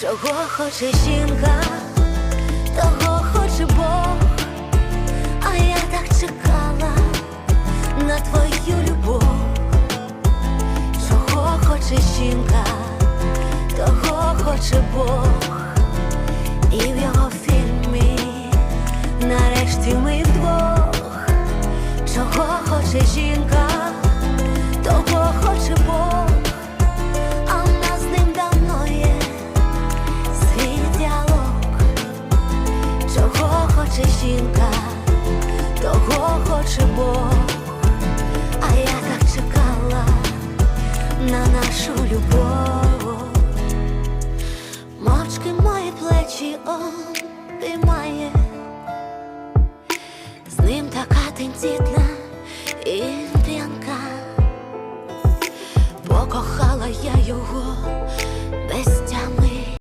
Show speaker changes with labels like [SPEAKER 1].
[SPEAKER 1] Чого хоче жінка, того хоче Бог, а я так чекала на твою любов. Чого хоче жінка, того хоче Бог, і в його фільмі нарешті ми вдвох. Чого хоче жінка, хоче жінка, того хоче Бог, а я так чекала на нашу любов. Мовчки мої плечі он з ним така тендітна і п'янка. Покохала я його